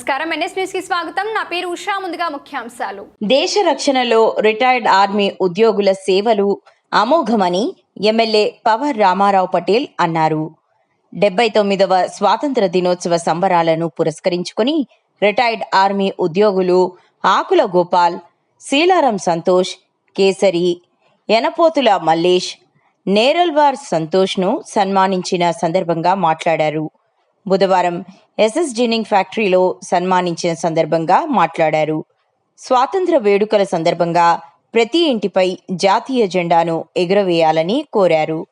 నమస్కారం. ఎన్ఎస్కి స్వాగతం. నా పేరు ఉషా. ముందుగా ముఖ్యాంశాలు. దేశ రక్షణలో రిటైర్డ్ ఆర్మీ ఉద్యోగుల సేవలు అమోఘమని ఎమ్మెల్యే పవర్ రామారావు పటేల్ అన్నారు. డెబ్బై తొమ్మిదవ స్వాతంత్ర దినోత్సవ సంబరాలను పురస్కరించుకుని రిటైర్డ్ ఆర్మీ ఉద్యోగులు ఆకుల గోపాల్ శీలారం సంతోష్ కేసరి ఎనపోతుల మల్లేష్ నేరల్వార్ సంతోష్ను సన్మానించిన సందర్భంగా మాట్లాడారు. బుధవారం ఎస్ఎస్ జీనింగ్ ఫ్యాక్టరీలో సన్మానించిన సందర్భంగా మాట్లాడారు. స్వాతంత్ర వేడుకల సందర్భంగా ప్రతి ఇంటిపై జాతీయ జెండాను ఎగురవేయాలని కోరారు.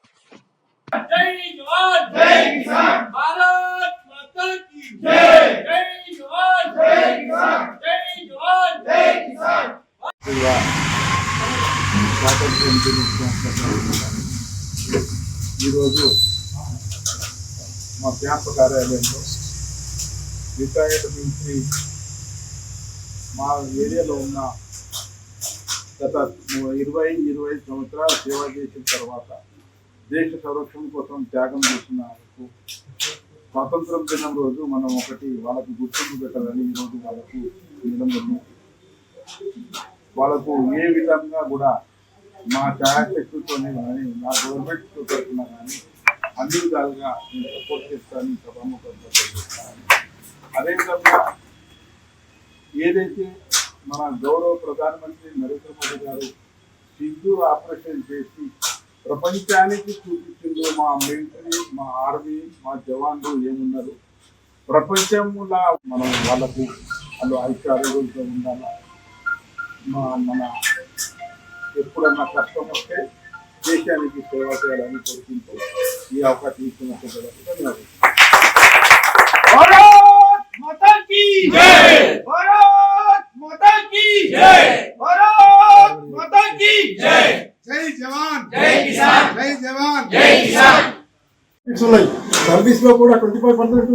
ఈరోజు మా క్యాంప్ కార్యాలయంలో రిటైర్డ్ మిలిటరీ మా ఏరియాలో ఉన్న గత ఇరవై ఇరవై సంవత్సరాలు సేవ చేసిన తర్వాత దేశ సంరక్షణ కోసం త్యాగం చేసిన వాళ్ళకు స్వాతంత్రం దినం రోజు మనం ఒకటి వాళ్ళకు గుర్తింపు పెట్టాలని ఈరోజు వాళ్ళకు నిలబడి వాళ్ళకు ఏ విధంగా కూడా మా ఛాయాశక్తితోనే కానీ మా గవర్నమెంట్ తరఫున కానీ అన్ని విధాలుగా నేను సపోర్ట్ చేస్తాను సభాముఖంగా చేస్తాను. అదేవిధంగా ఏదైతే మన గౌరవ ప్రధానమంత్రి నరేంద్ర మోడీ గారు సింధూర్ ఆపరేషన్ చేసి ప్రపంచానికి చూపించిందో మా మిలిటరీ మా ఆర్మీ మా జవాన్లు ఏమున్నారు? ప్రపంచంలో మనం వాళ్ళకు వాళ్ళు ఐక్యారోగ్యంతో ఉండాలా? మా మన ఎప్పుడన్నా కష్టం వస్తే దేశానికి సేవ చేయాలని కోరుకుంటూ ఈ అవకాశం ఇస్తున్న సర్వీస్లో కూడా ట్వంటీ ఫైవ్ పర్సెంట్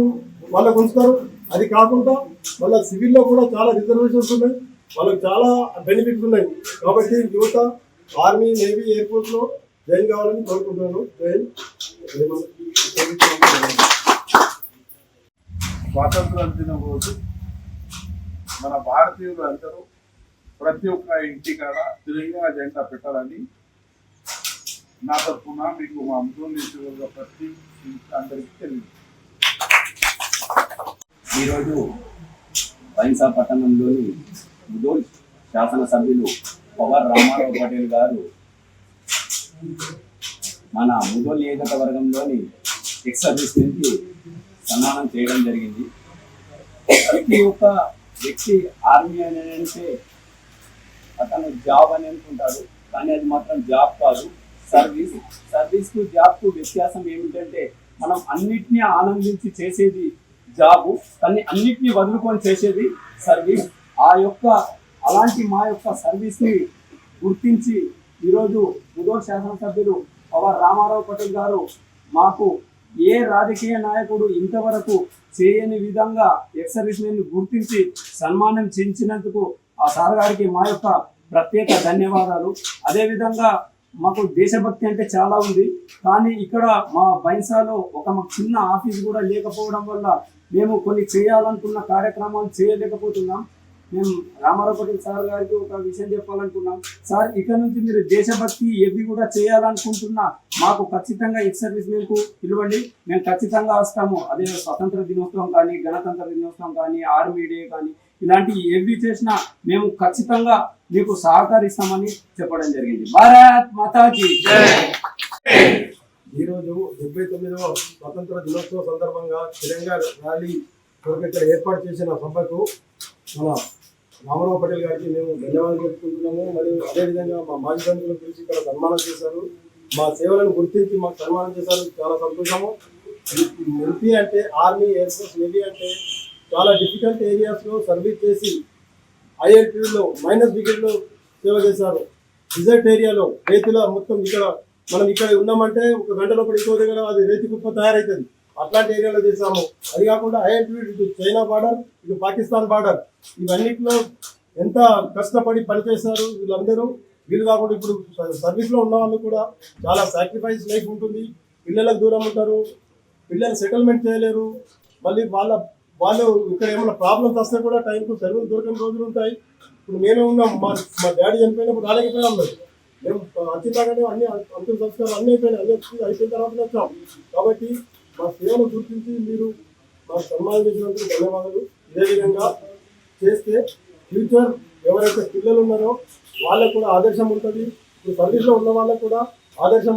వాళ్ళకు ఉంచుతారు. అది కాకుండా వాళ్ళ సివిల్లో కూడా చాలా రిజర్వేషన్స్ ఉన్నాయి. వాళ్ళకి చాలా బెనిఫిట్స్ ఉన్నాయి. కాబట్టి యువత ఆర్మీ నేవీ ఎయిర్పోర్ట్లో జాయిన్ కావాలని కోరుకుంటున్నాను. జైన్ స్వాతంత్ర దినం రోజు మన భారతీయులు అందరూ ప్రతి ఒక్క ఇంటికాడ తిరంగా జెండా పెట్టాలని నా తరఫున మీకు మా అమృత ప్రతి అందరికీ తెలియదు. ఈరోజు బైన్సా పట్టణంలోని ముదోల్ శాసనసభ్యులు పవర్ రామారావు పటేల్ గారు మన ముదోల్ నియోజకవర్గంలోని ఎక్స్ సర్వీస్ నుంచి సన్మానం చేయడం జరిగింది. ప్రతి ఒక్క వ్యక్తి ఆర్మీ అని అంటే అతను జాబ్ అని అనుకుంటాడు కానీ అది మాత్రం జాబ్ కాదు. సర్వీస్ సర్వీస్కు జాబ్కు వ్యత్యాసం ఏమిటంటే మనం అన్నిటినీ ఆనందించి చేసేది జాబు కానీ అన్నిటినీ వదులుకొని చేసేది సర్వీస్. ఆ యొక్క అలాంటి మా యొక్క సర్వీస్ని గుర్తించి ఈరోజు ముదో శాసనసభ్యులు పవర్ రామారావు పటేల్ గారు మాకు ఏ రాజకీయ నాయకుడు ఇంతవరకు చేయని విధంగా ఎక్సర్విస్మెన్ గుర్తించి సన్మానం చేయించినందుకు ఆ సార్ గారికి మా యొక్క ప్రత్యేక ధన్యవాదాలు. అదేవిధంగా మాకు దేశభక్తి అంటే చాలా ఉంది. కానీ ఇక్కడ మా బైన్సాలో ఒక మాకు చిన్న ఆఫీస్ కూడా లేకపోవడం వల్ల మేము కొన్ని చేయాలనుకున్న కార్యక్రమాలు చేయలేకపోతున్నాం. మేము రామారావు పటేల్ సార్ గారికి ఒక విషయం చెప్పాలనుకున్నాం. సార్ ఇక్కడ నుంచి మీరు దేశభక్తి ఏవి కూడా చేయాలనుకుంటున్నా మాకు ఖచ్చితంగా ఎక్స్ సర్వీస్ మీకు పిలవండి. మేము ఖచ్చితంగా వస్తాము. అదే స్వతంత్ర దినోత్సవం కానీ గణతంత్ర దినోత్సవం కానీ ఆర్మీ డే కానీ ఇలాంటి ఏవి చేసినా మేము ఖచ్చితంగా మీకు సహకరిస్తామని చెప్పడం జరిగింది. భారత్ మాతాకి ఈరోజు డెబ్బై తొమ్మిదవ స్వతంత్ర దినోత్సవ సందర్భంగా తెలంగాణ ర్యాలీ కొరకు ఇక్కడ ఏర్పాటు చేసిన సభకు మన రామారావు పటేల్ గారికి మేము ధన్యవాదాలు చెప్పుకుంటున్నాము మరియు అదేవిధంగా మా మాజీ బంధువులను పిలిచి ఇక్కడ సన్మానం చేశారు. మా సేవలను గుర్తించి మాకు సన్మానం చేశారు. చాలా సంతోషము. మిలిటరీ అంటే ఆర్మీ ఎయిర్ ఫోర్స్ నేవీ అంటే చాలా డిఫికల్ట్ ఏరియాస్లో సర్వీస్ చేసి ఐఎల్టీలో మైనస్ డిగ్రీలో సేవ చేశారు. డిజర్ట్ ఏరియాలో రైతుల మొత్తం ఇక్కడ మనం ఇక్కడ ఉన్నామంటే ఒక గంట లోపల ఇంకో దగ్గర అది రైతు కుప్ప తయారవుతుంది అట్లాంటి ఏరియాలో చేసాము అది కాకుండా ఐఎల్టీ ఇటు చైనా బార్డర్ ఇటు పాకిస్తాన్ బార్డర్. ఇవన్నిటిలో ఎంత కష్టపడి పనిచేశారు వీళ్ళందరూ వీళ్ళు కాకుండా ఇప్పుడు సర్వీస్లో ఉన్న వాళ్ళు కూడా చాలా సాక్రిఫైస్ లైఫ్ ఉంటుంది. పిల్లలకు దూరం ఉంటారు. పిల్లలు సెటిల్మెంట్ చేయలేరు. మళ్ళీ వాళ్ళ వాళ్ళు ఇక్కడ ఏమైనా ప్రాబ్లమ్స్ వస్తే కూడా టైంకు సెలవులు దొరకని రోజులు ఉంటాయి. ఇప్పుడు మేమే ఉన్నాం. మా మా డాడీ చనిపోయినప్పుడు రాలేకపోయాం మేము. మేము వచ్చిందాకనే అన్ని అంతిమ సంస్కారాలు అన్ని అయిపోయినాయి. అన్ని వచ్చి అయిపోయిన తర్వాత వచ్చాం. కాబట్టి మా సేవను గుర్తించి మీరు మాకు సన్మానం చేసినందుకు ధన్యవాదాలు. ఇదే విధంగా చేస్తే ఫ్యూచర్ ఎవరైతే పిల్లలు ఉన్నారో వాళ్ళకు కూడా ఆదర్శం ఉంటుంది. ఇప్పుడు సర్వీస్లో ఉన్న వాళ్ళకు కూడా ఆదర్శం